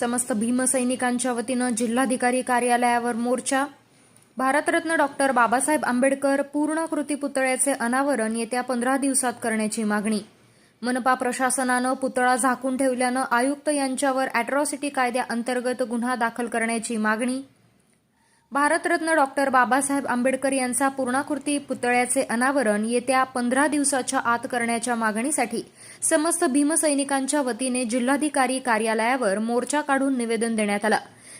समस्त भीमसैनिकांच्या वतीनं जिल्हाधिकारी कार्यालयावर मोर्चा. भारतरत्न डॉक्टर बाबासाहेब आंबेडकर पूर्णकृती पुतळ्याचे अनावरण येत्या पंधरा दिवसात करण्याची मागणी. मनपा प्रशासनानं पुतळा झाकून ठेवल्यानं आयुक्त यांच्यावर अॅट्रॉसिटी कायद्याअंतर्गत गुन्हा दाखल करण्याची मागणी. भारतरत्न डॉक्टर बाबासाहेब आंबेडकर यांचा पूर्णाकृती पुतळ्याचे अनावरण येत्या पंधरा दिवसाच्या आत करण्याच्या मागणीसाठी समस्त भीमसैनिकांच्या वतीने जिल्हाधिकारी कार्यालयावर मोर्चा काढून निवेदन देण्यात आलं.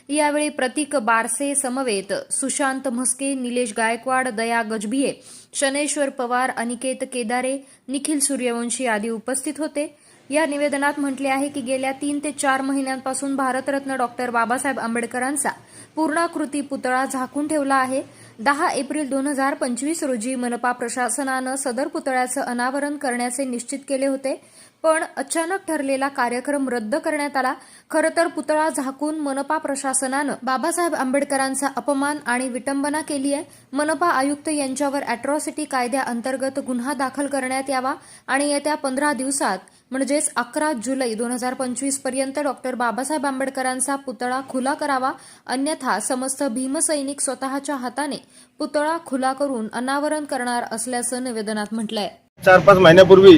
यावेळी प्रतीक बारसे समवेत सुशांत म्हस्के निलेश गायकवाड दया गजभिये शनेश्वर पवार अनिकेत केदारे निखिल सूर्यवंशी आदी उपस्थित होते. या निवेदनात म्हटले आहे की गेल्या तीन ते चार महिन्यांपासून भारतरत्न डॉक्टर बाबासाहेब आंबेडकरांचा पूर्णाकृती पुतळा झाकून ठेवला आहे. दहा एप्रिल दोन हजार पंचवीस रोजी मनपा प्रशासनानं सदर पुतळ्याचं अनावरण करण्याचे निश्चित केले होते. पण अचानक ठरलेला कार्यक्रम रद्द करण्यात आला. खरं तर पुतळा झाकून मनपा प्रशासनानं बाबासाहेब आंबेडकरांचा अपमान आणि विटंबना केली आहे. मनपा आयुक्त यांच्यावर अॅट्रॉसिटी कायद्याअंतर्गत गुन्हा दाखल करण्यात यावा आणि येत्या पंधरा दिवसात म्हणजेच अकरा जुलै दोन हजार पंचवीसपर्यंत डॉक्टर बाबासाहेब आंबेडकरांचा पुतळा खुला करावा अन्यथा समस्त भीमसैनिक स्वतःच्या हाताने पुतळा खुला करून अनावरण करणार असल्याचं निवेदनात म्हटलंय. चार पाच महिन्यापूर्वी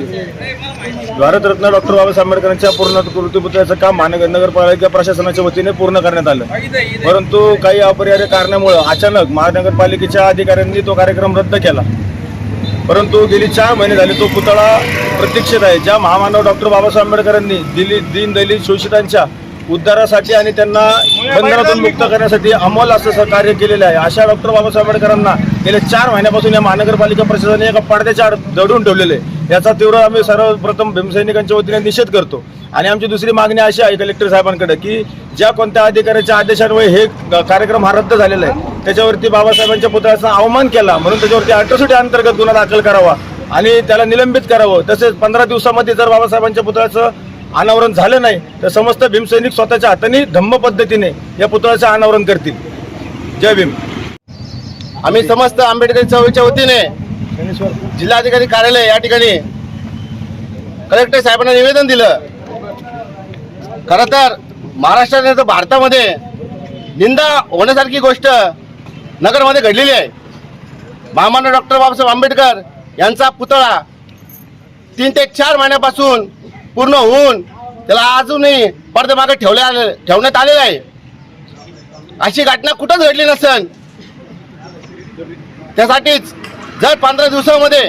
भारतरत्न डॉक्टर बाबासाहेब आंबेडकरांच्या पूर्ण कृतीपुतळ्याचं काम महानगर नगरपालिका प्रशासनाच्या वतीने पूर्ण करण्यात आलं. परंतु काही अपरिहार्य कारणामुळं अचानक महानगरपालिकेच्या अधिकाऱ्यांनी तो कार्यक्रम रद्द केला. परंतु गेली चार महिने झाले तो पुतळा प्रतीक्षित आहे. ज्या महामानव डॉक्टर बाबासाहेब आंबेडकरांनी दिली दीन दलित शोषितांच्या उद्धारासाठी आणि त्यांना बंधनातून मुक्त करण्यासाठी अमोल असं सहकार्य केलेलं आहे. अशा डॉक्टर बाबासाहेब आंबेडकरांना गेल्या चार महिन्यापासून या महानगरपालिका प्रशासनाने एका पडद्याच्या आड दडून ठेवलेले आहे. याचा तीव्र आम्ही सर्वप्रथम भीमसैनिकांच्या वतीने निषेध करतो. आणि आमची दुसरी मागणी अशी आहे कलेक्टर साहेबांकडे की ज्या कोणत्या अधिकाऱ्याच्या आदेशांमुळे हे कार्यक्रम हा रद्द झालेला आहे त्याच्यावरती बाबासाहेबांच्या पुतळ्याचा अवमान केला म्हणून त्याच्यावरती अटसुटी अंतर्गत गुन्हा दाखल करावा आणि त्याला निलंबित करावं. तसेच पंधरा दिवसामध्ये जर बाबासाहेबांच्या पुतळ्याचं अनावरण झालं नाही तर समस्त भीमसैनिक स्वतःच्या हाताने धम्म पद्धतीने या पुतळ्याचं अनावरण करतील. जय भीम. आम्ही समस्त आंबेडकर चळवळीच्या वतीने जिल्हाधिकारी कार्यालय या ठिकाणी कलेक्टर साहेबांना निवेदन दिलं. खरं तर महाराष्ट्रात नाही तर भारतामध्ये निंदा होण्यासारखी गोष्ट नगरमध्ये घडलेली आहे. महामानव डॉक्टर बाबासाहेब आंबेडकर यांचा पुतळा तीन ते चार महिन्यापासून पूर्ण होऊन त्याला अजूनही पडद्यामागे ठेवल्या ठेवण्यात आलेलं आहे. अशी घटना कुठंच घडली नसेल? त्यासाठीच जर पंधरा दिवसामध्ये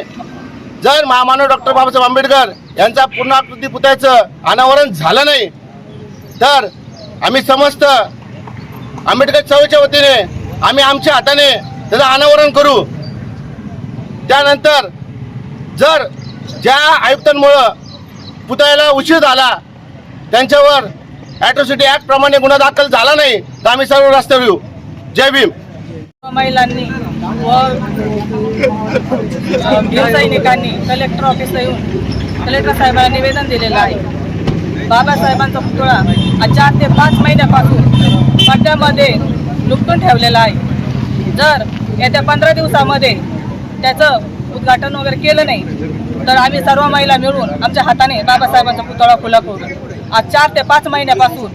जर महामानव डॉक्टर बाबासाहेब आंबेडकर यांचा पूर्णाकृती पुतळ्याचं अनावरण झालं नाही तर आम्ही समस्त आंबेडकर चवीच्या वतीने आम्ही आमच्या हाताने त्याचं अनावरण करू. त्यानंतर जर ज्या आयुक्तांमुळं पुतळ्याला उशीर झाला. त्यांच्यावर ॲट्रॉसिटी ॲक्ट प्रमाणे गुन्हा दाखल झाला नाही. तर आम्ही सर्व रस्त्यावर येऊ. जय भीम. महिलांनी व सैनिकांनी कलेक्टर ऑफिसला येऊन कलेक्टर साहेबांना निवेदन दिलेलं आहे. बाबासाहेबांचा पुतळा चार ते पाच महिन्यापासून पड्ड्यामध्ये लुपटून ठेवलेला आहे. जर येत्या पंधरा दिवसामध्ये त्याचं उद्घाटन वगैरे केलं नाही तर आम्ही सर्व महिला मिळून आमच्या हाताने बाबासाहेबांचा पुतळा खुला करू. आज चार ते पाच महिन्यापासून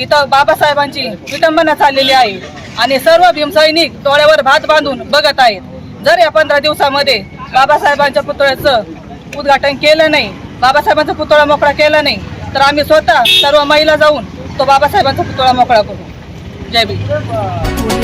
इथं बाबासाहेबांची विटंबना चाललेली आहे आणि सर्व भीमसैनिक डोळ्यावर भात बांधून बघत आहेत. जर या पंधरा दिवसामध्ये बाबासाहेबांच्या पुतळ्याचं उद्घाटन केलं नाही बाबासाहेबांचा पुतळा मोकळा केला नाही तर आम्ही स्वतः सर्व महिला जाऊन तो बाबासाहेबांचा पुतळा मोकळा करू. जय भी